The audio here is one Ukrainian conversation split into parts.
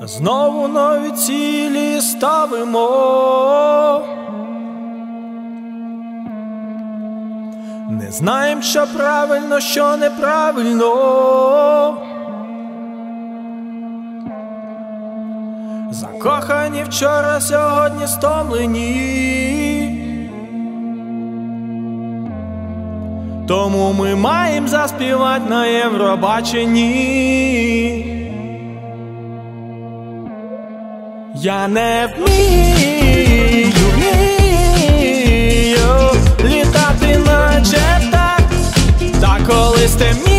Знову нові цілі ставимо. Не знаємо, що правильно, що неправильно. Закохані вчора, сьогодні стомлені. Тому ми маємо заспівати на Євробаченні. Я не вмію, вмію літати наче так, та коли стемніє,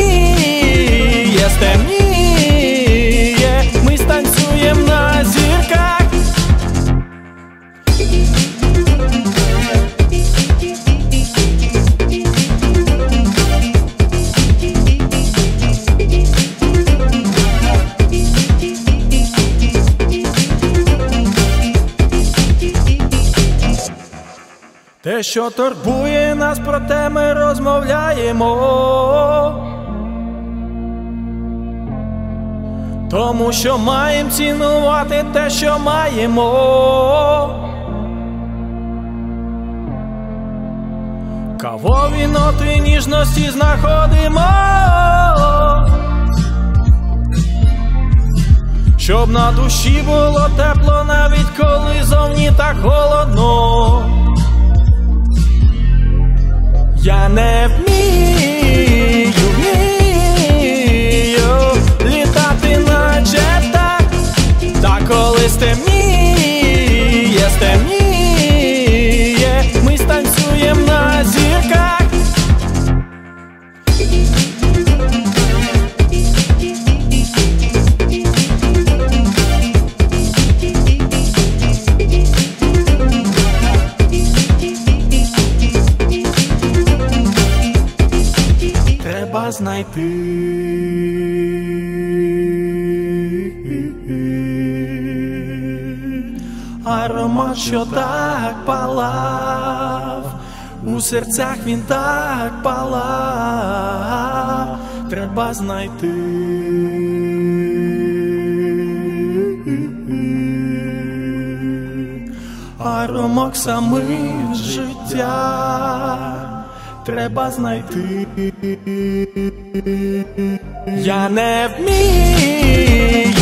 Те, що турбує нас, про те ми розмовляємо. Тому що маємо цінувати те, що маємо. Кавові ноти ніжності знаходимо. Щоб на душі було тепло, навіть коли зовні так холодно. Знайти. Аромат, що так палав, у серцях він так палав, треба знайти. Аромок самих життя треба знайти. Я не вмію,